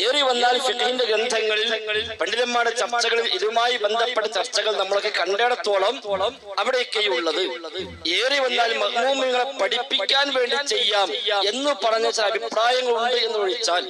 ഏറി വന്നാൽ ഫിഖഹിന്റെ ഗ്രന്ഥങ്ങളിൽ പണ്ഡിതന്മാരുടെ ചർച്ചകളിൽ ഇതുമായി ബന്ധപ്പെട്ട ചർച്ചകൾ നമ്മളൊക്കെ കണ്ടിടത്തോളം അവിടെയൊക്കെയുള്ളത്. ഏറി വന്നാൽ മഹ്മൂമിങ്ങളെ പഠിപ്പിക്കാൻ വേണ്ടി ചെയ്യാം എന്ന് പറഞ്ഞ ചില അഭിപ്രായങ്ങൾ ഉണ്ട് എന്ന് ഒഴിച്ചാൽ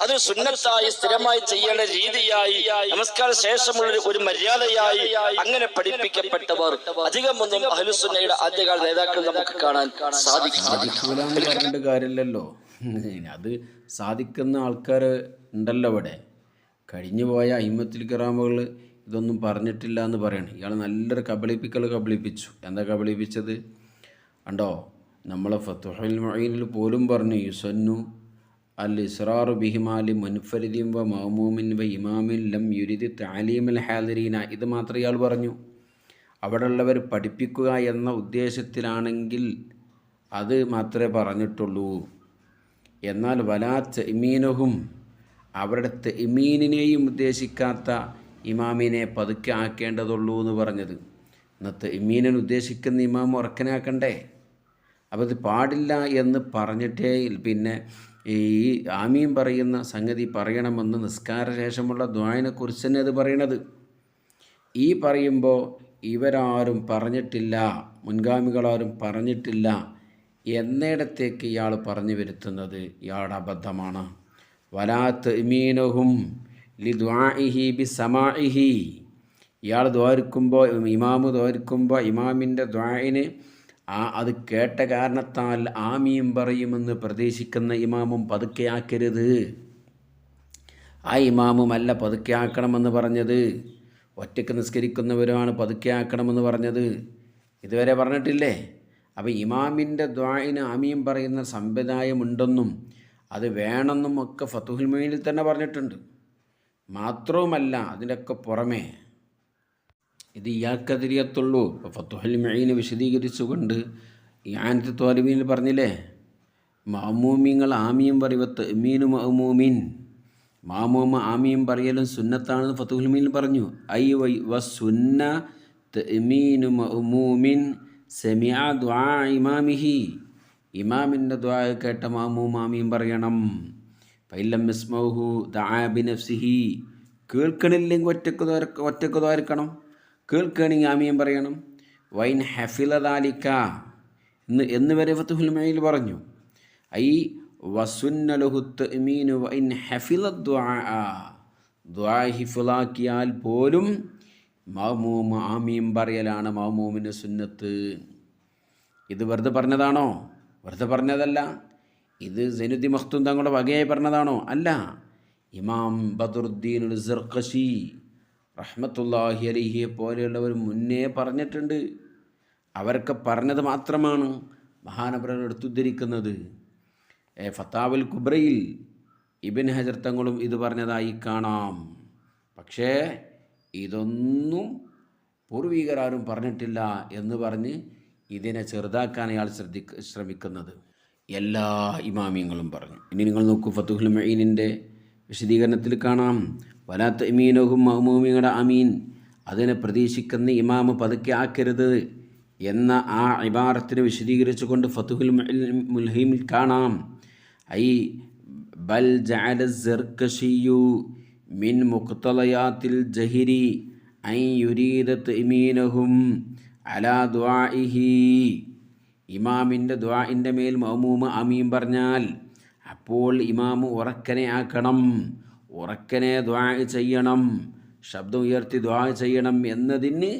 അത് സുന്നത്തായി സ്ഥിരമായി ചെയ്യേണ്ട രീതിയായി നമസ്കാര ശേഷമുള്ള ഒരു- മര്യാദയായി അങ്ങനെ പഠിപ്പിക്കപ്പെട്ടവർ അധികം ഒന്നും അഹലുസുന്നയുടെ ആദ്യകാല നേതാക്കൾ നമുക്ക് കാണാൻ സാധിക്കും അത് സാധിക്കുന്ന ആൾക്കാർ ഉണ്ടല്ലോ ഇവിടെ കഴിഞ്ഞു പോയ അയിമത്തിൽ കിറാമുകൾ ഇതൊന്നും പറഞ്ഞിട്ടില്ല എന്ന് പറയണം. ഇയാൾ നല്ലൊരു കബളിപ്പിക്കൽ കബളിപ്പിച്ചു. എന്താ കബളിപ്പിച്ചത്? ഉണ്ടോ നമ്മളെ ഫത്തുഹൽ മൊഴിയിൽ പോലും പറഞ്ഞു യുസന്നു അൽ ഇസ്രാറു ബിഹിമാലി മുൻഫരിദിം വ മഹമൂമിൻ വ ഇമാമിൻ ലം യുരിദി താലീമൽ ഹാദരീന. ഇത് മാത്രം ഇയാൾ പറഞ്ഞു. അവിടെയുള്ളവർ പഠിപ്പിക്കുക എന്ന ഉദ്ദേശത്തിലാണെങ്കിൽ അത് മാത്രമേ പറഞ്ഞിട്ടുള്ളൂ. എന്നാൽ വലാ തെമീനഹും അവരുടെ തെമീനിനെയും ഉദ്ദേശിക്കാത്ത ഇമാമിനെ പതുക്കെ ആക്കേണ്ടതുള്ളൂ എന്ന് പറഞ്ഞത്. ഇന്നത്തെ ഇമീനൻ ഉദ്ദേശിക്കുന്ന ഇമാം ഉറക്കനാക്കണ്ടേ? അപ്പോൾ ഇത് പാടില്ല എന്ന് പറഞ്ഞിട്ടേ പിന്നെ ഈ ആമീൻ പറയുന്ന സംഗതി പറയണമെന്ന് നിസ്കാര ശേഷമുള്ള ദ്വായനെക്കുറിച്ച് തന്നെ അത് പറയണത്. ഈ പറയുമ്പോൾ ഇവരാരും പറഞ്ഞിട്ടില്ല മുൻഗാമികളാരും പറഞ്ഞിട്ടില്ല എന്നിടത്തേക്ക് ഇയാൾ പറഞ്ഞു വരുത്തുന്നത് ഇയാളുടെ അബദ്ധമാണ്. വലാത്ത് ഇമീനഹും ലി ദ്വാഇഹി ബി സമാഇഹി ഇയാൾ ദ്വാരിക്കുമ്പോൾ ഇമാമ് ദ്വാരിക്കുമ്പോൾ ഇമാമിന്റെ ദ്വായിന് ആ അത് കേട്ട കാരണത്താൽ ആമിയും പറയുമെന്ന് പ്രതീക്ഷിക്കുന്ന ഇമാമും പതുക്കെയാക്കരുത്. ആ ഇമാമും അല്ല ആക്കണമെന്ന് പറഞ്ഞത്. ഒറ്റയ്ക്ക് നിസ്കരിക്കുന്നവരുമാണ് പതുക്കെ ആക്കണമെന്ന് പറഞ്ഞത്. ഇതുവരെ പറഞ്ഞിട്ടില്ലേ? അപ്പോൾ ഇമാമിന്റെ ദ്വായിന് ആമിയും പറയുന്ന സമ്പ്രദായമുണ്ടെന്നും അത് വേണമെന്നും ഒക്കെ ഫത്തുഹുൽ മൊയിനിൽ തന്നെ പറഞ്ഞിട്ടുണ്ട്. മാത്രവുമല്ല അതിന്റെയൊക്കെ പുറമേ ഇത് ഇയാൾക്കെതിരെയത്തുള്ളൂ ഫത്തുഹൽ മൊയ്ന് വിശദീകരിച്ചുകൊണ്ട് ഈ ആനത്ത് തോലബീനിൽ പറഞ്ഞില്ലേ? മാമൂമിങ്ങൾ ആമിയും പറയുവത്ത് മീനു മഹമൂമിൻ മാമൂമ ആമിയും പറയലും സുന്നത്താണെന്ന് ഫത്തുഹുൽ മീനിൽ പറഞ്ഞു. ഐ വൈ വ സുന്ന മീനു മഹമൂമിൻ സെമിയ ദ്വാ ഇമാമിഹി. ഇമാമിന്റെ ദ്വാ കേട്ട മാമൂ മാമിയും പറയണം. പൈലം മിസ്മൗഹു ദാബിനഫ്സിഹി കേൾക്കണില്ലെങ്കിൽ ഒറ്റയ്ക്ക് ദ്വാര ഒറ്റയ്ക്ക് ദ്വാരക്കണം. കേൾക്കണമെങ്കിൽ ആമിയും പറയണം. വൈൻ ഹഫിലദാലിക്ക എന്ന് എന്ന് വരെ ഫത്തുഹുൽമയിൽ പറഞ്ഞു. ഐ വസുന്നലുഹുത്ത് മീനു വൈൻ ഹഫില ദ്വാഹിഫുലാക്കിയാൽ പോലും മാമൂമ ആമിയും പറയലാണ് മാമൂമിന്റെ സുന്നത്ത്. ഇത് വെറുതെ പറഞ്ഞതാണോ? വെറുതെ പറഞ്ഞതല്ല. ഇത് സൈനുദ്ദീൻ മഖ്തൂം തങ്ങളുടെ വകയായി പറഞ്ഞതാണോ? അല്ല. ഇമാം ബദറുദ്ദീൻ സിർഖഷി റഹ്മത്തുല്ലാഹി അലിഹിയെ പോലെയുള്ളവർ മുന്നേ പറഞ്ഞിട്ടുണ്ട്. അവരൊക്കെ പറഞ്ഞത് മാത്രമാണ് മഹാനബ്രൻ എടുത്തുദ്ധരിക്കുന്നത്. ഫത്താവുൽ കുബ്രയിൽ ഇബിൻ ഹജർ തങ്ങളും ഇത് പറഞ്ഞതായി കാണാം. പക്ഷേ ഇതൊന്നും പൂർവീകരാരും പറഞ്ഞിട്ടില്ല എന്ന് പറഞ്ഞ് ഇതിനെ ചെറുതാക്കാൻ അയാൾ ശ്രദ്ധിക്ക ശ്രമിക്കുന്നത്. എല്ലാ ഇമാമിയങ്ങളും പറഞ്ഞു. ഇനി നിങ്ങൾ നോക്കൂ ഫത്തുഹുൽ മഹീനിന്റെ വിശദീകരണത്തിൽ കാണാം. വലാത്ത ഇമീനഹും മഹമൂമിയുടെ അമീൻ. അതിനെ പ്രതീക്ഷിക്കുന്ന ഇമാമ് പതുക്കെ ആക്കരുത് എന്ന ആ ഇബാറത്തിനെ വിശദീകരിച്ചുകൊണ്ട് ഫത്തുഹുൽ മുൽഹീമിൽ കാണാം. ഐ ബൽ സർക്കഷിയു മിൻ മുക്തലയാത്തിൽ ജഹിരി ഐ യുരീദത്ത് തമീനഹും അലാ ദ്വാഇഹി ഇമാമിന്റെ ദ്വാഇന്റെ മേൽ മൗമൂമ അമീം പറഞ്ഞാൽ അപ്പോൾ ഇമാമ് ഉറക്കനെ ആക്കണം ഉറക്കനെ ദ്വാ ചെയ്യണം ശബ്ദം ഉയർത്തി ദ്വാ ചെയ്യണം എന്നതിന്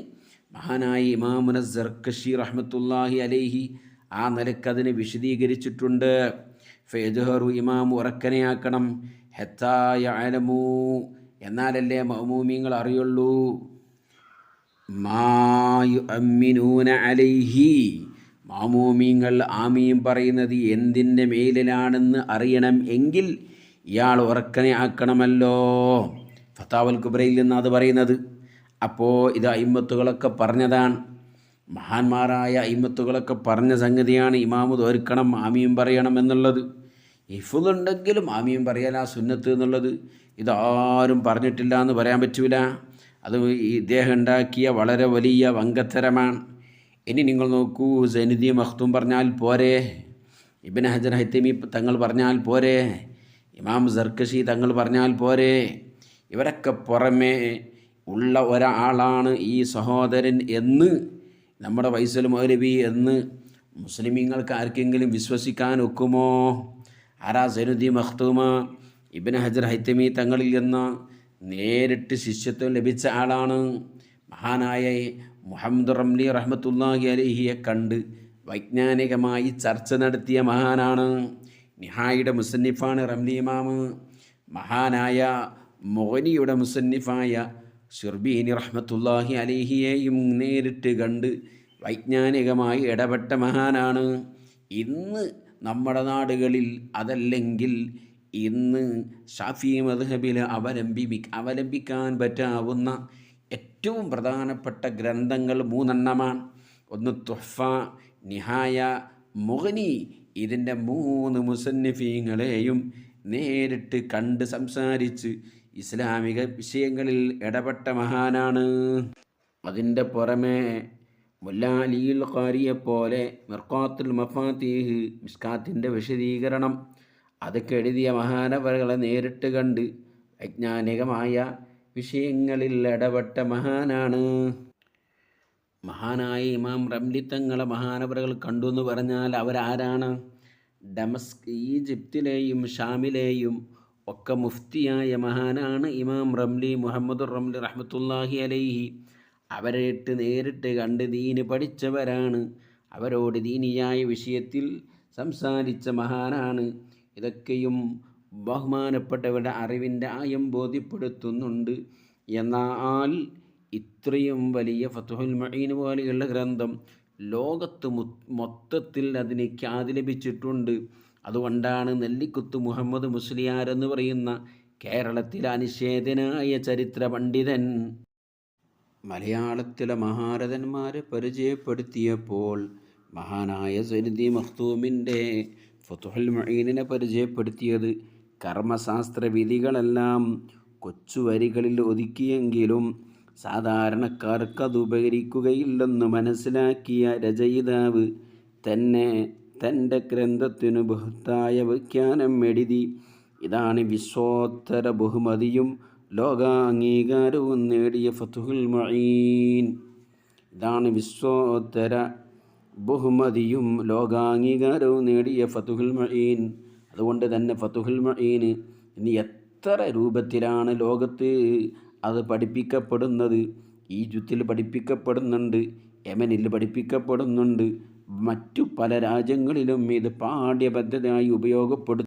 മഹാനായ ഇമാമുന സർക്കഷി റഹ്മത്തുല്ലാഹി അലൈഹി ആ നിലക്കതിനെ വിശദീകരിച്ചിട്ടുണ്ട്. ഫെജുഹറു ഇമാം ഉറക്കനെയാക്കണം ഹെത്തായ അലമൂ എന്നാലല്ലേ മൗമൂമിങ്ങൾ അറിയുള്ളൂ. മായു അമ്മിനൂന അലൈഹി. മാമൂമീങ്ങൾ ആമീം പറയുന്നത് എന്തിന്റെ മേലിലാണെന്ന് അറിയണം എങ്കിൽ ഇയാൾ ഉറക്കനെ ആക്കണമല്ലോ. ഫത്താവൽ കുബ്രയിൽ നിന്നാണ് അത് പറയുന്നത്. അപ്പോൾ ഇത് അയിമത്തുകളൊക്കെ പറഞ്ഞതാണ്. മഹാന്മാരായ അയിമത്തുകളൊക്കെ പറഞ്ഞ സംഗതിയാണ് ഇമാമു തോർക്കണം ആമിയും പറയണം എന്നുള്ളത്. ഇഫുതുണ്ടെങ്കിലും ആമിയും പറയാൻ ആ സുന്നത്ത് എന്നുള്ളത്. ഇതാരും പറഞ്ഞിട്ടില്ല എന്ന് പറയാൻ പറ്റൂല. അത് ഇദ്ദേഹം ഉണ്ടാക്കിയ വളരെ വലിയ വങ്കത്തരമാണ്. ഇനി നിങ്ങൾ നോക്കൂ സൈനുദ്ദീൻ മഖ്തൂം പറഞ്ഞാൽ പോരെ. ഇബിൻ ഹജർ ഹൈത്തമി തങ്ങൾ പറഞ്ഞാൽ പോരെ. ഇമാം സർക്കശി തങ്ങൾ പറഞ്ഞാൽ പോരെ. ഇവരൊക്കെ പുറമേ ഉള്ള ഒരാളാണ് ഈ സഹോദരൻ എന്ന് നമ്മുടെ വൈസൽ മൗലവി എന്ന് മുസ്ലിമീങ്ങൾക്ക് ആർക്കെങ്കിലും വിശ്വസിക്കാൻ ഒക്കുമോ? ആരാ സൈനുദ്ദീൻ മഖ്തൂമ ഇബിൻ ഹജർ ഹൈത്തമി തങ്ങളിൽ നിന്ന് നേരിട്ട് ശിഷ്യത്വം ലഭിച്ച ആളാണ് മഹാനായ മുഹമ്മദ് റംലി റഹ്മത്തുല്ലാഹി അലഹിയെ കണ്ട് വൈജ്ഞാനികമായി ചർച്ച നടത്തിയ മഹാനാണ്. നിഹായുടെ മുസന്നിഫാണ് റംലി ഇമാമ്. മഹാനായ മോനിയുടെ മുസന്നിഫായ ഷുർബീനി റഹ്മത്തുല്ലാഹി അലിഹിയെയും നേരിട്ട് കണ്ട് വൈജ്ഞാനികമായി ഇടപെട്ട മഹാനാണ്. ഇന്ന് നമ്മുടെ നാടുകളിൽ അതല്ലെങ്കിൽ ഇന്ന് ഷാഫി മദ്ഹബിൽ അവലംബി അവലംബിക്കാൻ പറ്റാവുന്ന ഏറ്റവും പ്രധാനപ്പെട്ട ഗ്രന്ഥങ്ങൾ മൂന്നെണ്ണമാണ്. ഒന്ന് തുഹ്ഫ നിഹായ മുഗനി. ഇതിന്റെ മൂന്ന് മുസന്നിഫീങ്ങളെയും നേരിട്ട് കണ്ട് സംസാരിച്ച് ഇസ്ലാമിക വിഷയങ്ങളിൽ ഇടപെട്ട മഹാനാണ്. അതിന്റെ പുറമെ മുല്ലാലിയിൽ കാരിയെപ്പോലെ മിർക്കാത്തുൽ മഫാത്തീഹ് മിസ്കാത്തിന്റെ വിശദീകരണം അതൊക്കെ എഴുതിയ മഹാനവകളെ നേരിട്ട് കണ്ട് വൈജ്ഞാനികമായ വിഷയങ്ങളിൽ ഇടപെട്ട മഹാനാണ്. മഹാനായ ഇമാം റംലി തങ്ങളെ മഹാനവരകൾ കണ്ടു എന്ന് പറഞ്ഞാൽ അവരാരാണ്? ഡമസ്ക് ഈജിപ്തിലെയും ഷാമിലെയും ഒക്കെ മുഫ്തിയായ മഹാനാണ് ഇമാം റംലി മുഹമ്മദ് റംലി റഹ്മത്തുല്ലാഹി അലൈഹി. അവരെട്ട് നേരിട്ട് കണ്ട് ദീന് പഠിച്ചവരാണ്. അവരോട് ദീനിയായ വിഷയത്തിൽ സംസാരിച്ച മഹാനാണ്. ഇതൊക്കെയും ബഹുമാനപ്പെട്ടവരുടെ അറിവിന്റെ ആയം ബോധ്യപ്പെടുത്തുന്നുണ്ട്. എന്നാൽ ഇത്രയും വലിയ ഫത്തുഹുൽ മഈൻ പോലെയുള്ള ഗ്രന്ഥം ലോകത്ത് മൊത്തത്തിൽ അതിന് ഖ്യാതി ലഭിച്ചിട്ടുണ്ട്. അതുകൊണ്ടാണ് നെല്ലിക്കുത്ത് മുഹമ്മദ് മുസ്ലിയാർ എന്ന് പറയുന്ന കേരളത്തിലെ അനിഷേധനായ ചരിത്ര പണ്ഡിതൻ മലയാളത്തിലെ മഹാരഥന്മാരെ പരിചയപ്പെടുത്തിയപ്പോൾ മഹാനായ സരിദി മഖ്തൂമിന്റെ ഫതുഹുൽ മഈനിനെ പരിചയപ്പെടുത്തിയത് കർമ്മശാസ്ത്ര വിധികളെല്ലാം കൊച്ചുവരികളിൽ ഒതുക്കിയെങ്കിലും സാധാരണക്കാർക്ക് അത് ഉപകരിക്കുകയില്ലെന്ന് മനസ്സിലാക്കിയ രചയിതാവ് തന്നെ തന്റെ ഗ്രന്ഥത്തിനു ബഹുത്തായ വ്യാഖ്യാനം എഴുതി. ഇതാണ് വിശ്വോത്തര ബഹുമതിയും ലോകാംഗീകാരവും നേടിയ ഫതുഹുൽ മഈൻ. ഇതാണ് വിശ്വോത്തര ബഹുമതിയും ലോകാംഗീകാരവും നേടിയ ഫതുഹുൽ മഴീൻ അതുകൊണ്ട് തന്നെ ഫതുഹുൽ മഴീന് ഇനി എത്ര രൂപത്തിലാണ് ലോകത്ത് അത് പഠിപ്പിക്കപ്പെടുന്നത്? ഈജിപ്തിൽ പഠിപ്പിക്കപ്പെടുന്നുണ്ട് യമനിൽ പഠിപ്പിക്കപ്പെടുന്നുണ്ട് മറ്റു പല രാജ്യങ്ങളിലും ഇത് പാഠ്യപദ്ധതിയായി ഉപയോഗപ്പെടു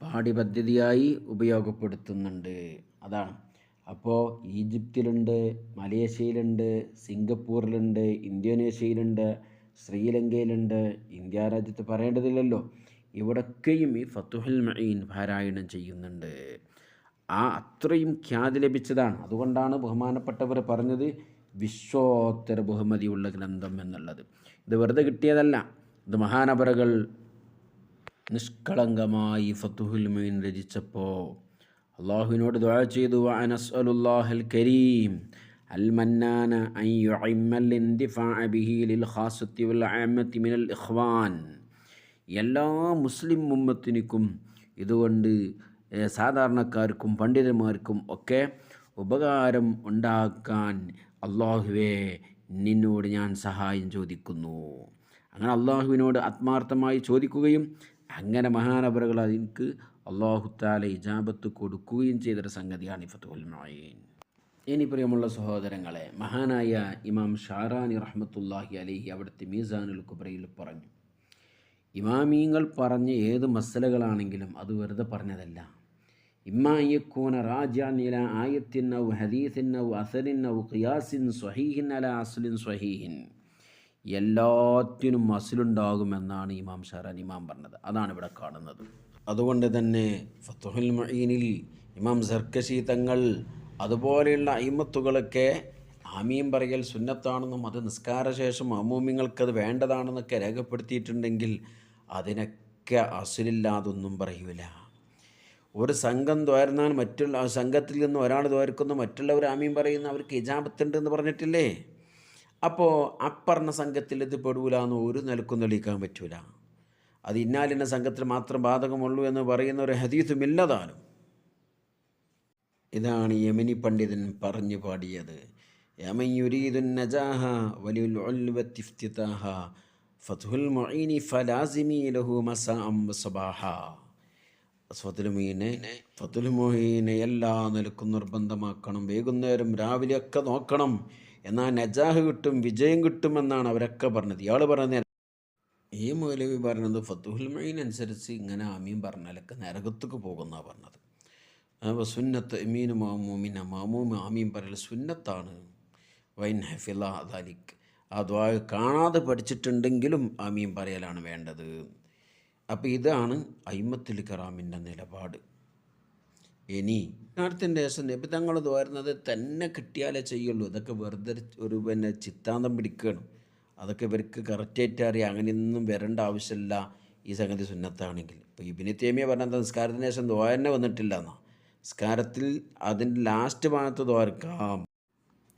പാഠ്യപദ്ധതിയായി ഉപയോഗപ്പെടുത്തുന്നുണ്ട്. അതാണ്. അപ്പോൾ ഈജിപ്തിലുണ്ട് മലേഷ്യയിലുണ്ട് സിംഗപ്പൂരിലുണ്ട് ഇന്തോനേഷ്യയിലുണ്ട് ശ്രീലങ്കയിലുണ്ട്. ഇന്ത്യ രാജ്യത്ത് പറയേണ്ടതില്ലല്ലോ. ഇവിടൊക്കെയും ഈ ഫത്തുഹുൽ മഈൻ പാരായണം ചെയ്യുന്നുണ്ട്. ആ അത്രയും ഖ്യാതി ലഭിച്ചതാണ്. അതുകൊണ്ടാണ് ബഹുമാനപ്പെട്ടവർ പറഞ്ഞത് വിശ്വോത്തര ബഹുമതിയുള്ള ഗ്രന്ഥം എന്നുള്ളത്. ഇത് വെറുതെ കിട്ടിയതല്ല. ഇത് മഹാനപറകൾ നിഷ്കളങ്കമായി ഫത്തുഹുൽ മീൻ രചിച്ചപ്പോൾ അള്ളാഹുവിനോട് ദുആ ചെയ്തു. അനസ്അലുല്ലാഹൽ കരീം. അൽ أن يعم الاندفاع به للخاصة والعامة من الإخوان എല്ലാ മുസ്ലിം ഉമ്മത്തിനിക്കും ഇതുകൊണ്ട് സാധാരണക്കാർക്കും പണ്ഡിതന്മാർക്കും ഒക്കെ ഉപകാരം ഉണ്ടാക്കാൻ അള്ളാഹുവേ നിന്നോട് ഞാൻ സഹായം ചോദിക്കുന്നു. അങ്ങനെ അള്ളാഹുവിനോട് ആത്മാർത്ഥമായി ചോദിക്കുകയും അങ്ങനെ മഹാനപരകൾ അതിന് അള്ളാഹുത്താല ഇജാബത്ത് കൊടുക്കുകയും ചെയ്തൊരു സംഗതിയാണ് ഈ ഫത്തുൽ ഇനി പ്രിയമുള്ള സഹോദരങ്ങളെ മഹാനായ ഇമാം ഷാറാനി റഹ്മത്തുല്ലാഹി അലഹി അവിടുത്തെ മീസാനുൽ കുബ്രയിൽ പറഞ്ഞു ഇമാമീങ്ങൾ പറഞ്ഞ ഏത് മസലകളാണെങ്കിലും അത് വെറുതെ പറഞ്ഞതല്ല. ഇമ്മായക്കൂന റാജാനില ഔ അസലിൻ ഔ ഖിയാസിൻ സ്വഹീഹിൻ അല അസ്ലിൻ സ്വഹീഹിൻ. എല്ലാത്തിനും അസിലുണ്ടാകുമെന്നാണ് ഇമാം ഷാറാൻ ഇമാം പറഞ്ഞത്. അതാണ് ഇവിടെ കാണുന്നത്. അതുകൊണ്ട് തന്നെ ഫത്തുഹുൽ മഈനിൽ ഇമാം സർക്കശി തങ്ങൾ അതുപോലെയുള്ള അയിമത്തുകളൊക്കെ ആമീൻ പറയൽ സുന്നത്താണെന്നും അത് നിസ്കാരശേഷം അമൂമിങ്ങൾക്കത് വേണ്ടതാണെന്നൊക്കെ രേഖപ്പെടുത്തിയിട്ടുണ്ടെങ്കിൽ അതിനൊക്കെ അസുലില്ലാതൊന്നും പറയൂല. ഒരു സംഘം തോരുന്നാൽ മറ്റുള്ള സംഘത്തിൽ നിന്ന് ഒരാൾ തോർക്കുന്നു മറ്റുള്ളവർ ആമീൻ പറയുന്ന അവർക്ക് ഇജാപത്തുണ്ട് എന്ന് പറഞ്ഞിട്ടില്ലേ? അപ്പോൾ അപ്പറഞ്ഞ സംഘത്തിൽ ഇത് പെടൂല എന്ന് ഒരു നിലക്കും തെളിയിക്കാൻ പറ്റൂല. അത് ഇന്നാലിന്ന സംഘത്തിൽ മാത്രം ബാധകമുള്ളൂ എന്ന് പറയുന്ന ഒരു ഹദീസുമില്ലതാനും ഇതാണ് യമനി പണ്ഡിതൻ പറഞ്ഞു പാടിയത്. യമയുരീദുൻ നജാഹ വലിയുൽ ഉൽവത്തി ഇഫ്തിതാഹ ഫത്ഹുൽ മുഈനി ഫലാസിമി ലഹു മസാം സബാഹ ഫത്തുൽ മുഈനെ എല്ലാ നിലക്കും നിർബന്ധമാക്കണം. വൈകുന്നേരം രാവിലെയൊക്കെ നോക്കണം. എന്നാൽ നജാഹ് കിട്ടും വിജയം കിട്ടുമെന്നാണ് അവരൊക്കെ പറഞ്ഞത്. ഇയാൾ പറഞ്ഞത് ഈ മൗലവി പറഞ്ഞത് ഫത്തുഹുൽ മൊയ്ൻ അനുസരിച്ച് ഇങ്ങനെ ആമീൻ പറഞ്ഞാലൊക്കെ നരകത്തേക്ക് പോകുന്ന പറഞ്ഞത്. അപ്പോൾ സുന്നത്ത് എമീനു മാമൂമിന മാമൂമ് ആമീൻ പറയൽ സുന്നത്താണ്. വൈൻ ഹഫില ദാലിക്. ആ ദ്വാ കാണാതെ പഠിച്ചിട്ടുണ്ടെങ്കിലും ആമീൻ പറയലാണ് വേണ്ടത്. അപ്പോൾ ഇതാണ് അയിമത്തുൽ കറാമിന്റെ നിലപാട്. ഇനി അടുത്തിന്റെ ശേഷം നബി തങ്ങൾ തോരുന്നത് തന്നെ കിട്ടിയാലേ ചെയ്യുള്ളൂ. ഇതൊക്കെ വെറുതെ ഒരു പിന്നെ ചിത്താന്തം പിടിക്കുകയാണ് അതൊക്കെ ഇവർക്ക് കറക്റ്റായിട്ട് അറിയാം. അങ്ങനെയൊന്നും വരേണ്ട ആവശ്യമില്ല. ഈ സംഗതി സുന്നത്താണെങ്കിൽ. ഇപ്പോൾ ഇബിനി തേമിയ പറഞ്ഞ നിസ്കാരത്തിന് ശേഷം ദ്വാ തന്നെ വന്നിട്ടില്ല എന്നാ. നിസ്കാരത്തിൽ അതിന്റെ ലാസ്റ്റ് ഭാഗത്ത് ദ്വാരക്കാം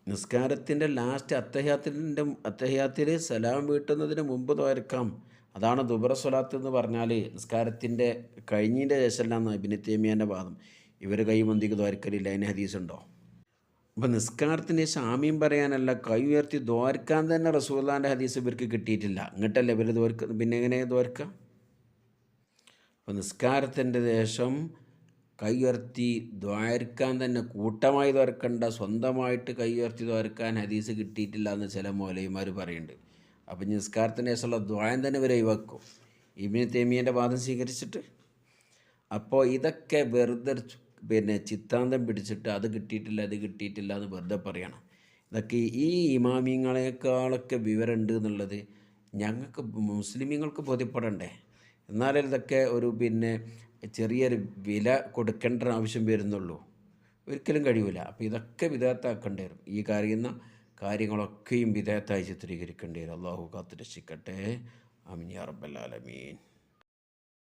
നിസ്കാരത്തിന്റെ ലാസ്റ്റ് അത്തഹ്യാത്തിന്റെ അത്തഹ്യാത്തിൽ സലാം വീട്ടുന്നതിന് മുമ്പ് ദ്വാരക്കാം അതാണ് ദുബറ സ്വലാത്ത് എന്ന് പറഞ്ഞാൽ നിസ്കാരത്തിന്റെ കഴിഞ്ഞതിന്റെ ശേഷമല്ലാന്ന് ഇബിന് വാദം. ഇവർ കൈമന്തിക്ക് ദ്വാരക്കലില്ല അതിന് ഹദീസ് ഉണ്ടോ? അപ്പം നിസ്കാരത്തിന് ശേഷം ആമീൻ പറയാനല്ല കൈ ഉയർത്തി ദ്വാരക്കാൻ തന്നെ റസൂല്ലാന്റെ ഹദീസ് ഇവർക്ക് കിട്ടിയിട്ടില്ല. എന്നിട്ടല്ലേ ഇവർ ദ്വാരക്ക പിന്നെ എങ്ങനെ ദ്വാരക്കാം അപ്പോൾ നിസ്കാരത്തിന്റെ ശേഷം കൈ ഉയർത്തി ദ്വാരക്കാൻ തന്നെ കൂട്ടമായി ദ്വാരക്കണ്ട സ്വന്തമായിട്ട് കൈയർത്തി തുറക്കാൻ ഹദീസ് കിട്ടിയിട്ടില്ല എന്ന് ചില മോലയുമാർ പറയുന്നുണ്ട്. അപ്പം നിസ്കാരത്തിന്റെ ശേഷമുള്ള ദ്വായം തന്നെ ഇവരെ ഒഴിവാക്കും. ഇബിന് തേമിയന്റെ വാദം സ്വീകരിച്ചിട്ട്. അപ്പോൾ ഇതൊക്കെ വെറുതെ പിന്നെ ചിത്താന്തം പിടിച്ചിട്ട് അത് കിട്ടിയിട്ടില്ല അത് കിട്ടിയിട്ടില്ല എന്ന് വെറുതെ പറയണം. ഇതൊക്കെ ഈ ഇമാമിങ്ങളെക്കാളൊക്കെ വിവരമുണ്ട് എന്നുള്ളത് ഞങ്ങൾക്ക് മുസ്ലിമീങ്ങൾക്ക് ബോധ്യപ്പെടണ്ടേ? എന്നാലും ഇതൊക്കെ ഒരു പിന്നെ ചെറിയൊരു വില കൊടുക്കേണ്ട ആവശ്യം വരുന്നുള്ളൂ. ഒരിക്കലും കഴിയില്ല അപ്പോൾ ഇതൊക്കെ വിധേയത്താക്കേണ്ടി വരും. ഈ കാര്യുന്ന കാര്യങ്ങളൊക്കെയും വിധേയത്തായി ചിത്രീകരിക്കേണ്ടി വരും. അള്ളാഹു കാത്തു രക്ഷിക്കട്ടെ അമിനി അറബല്ലാലമീൻ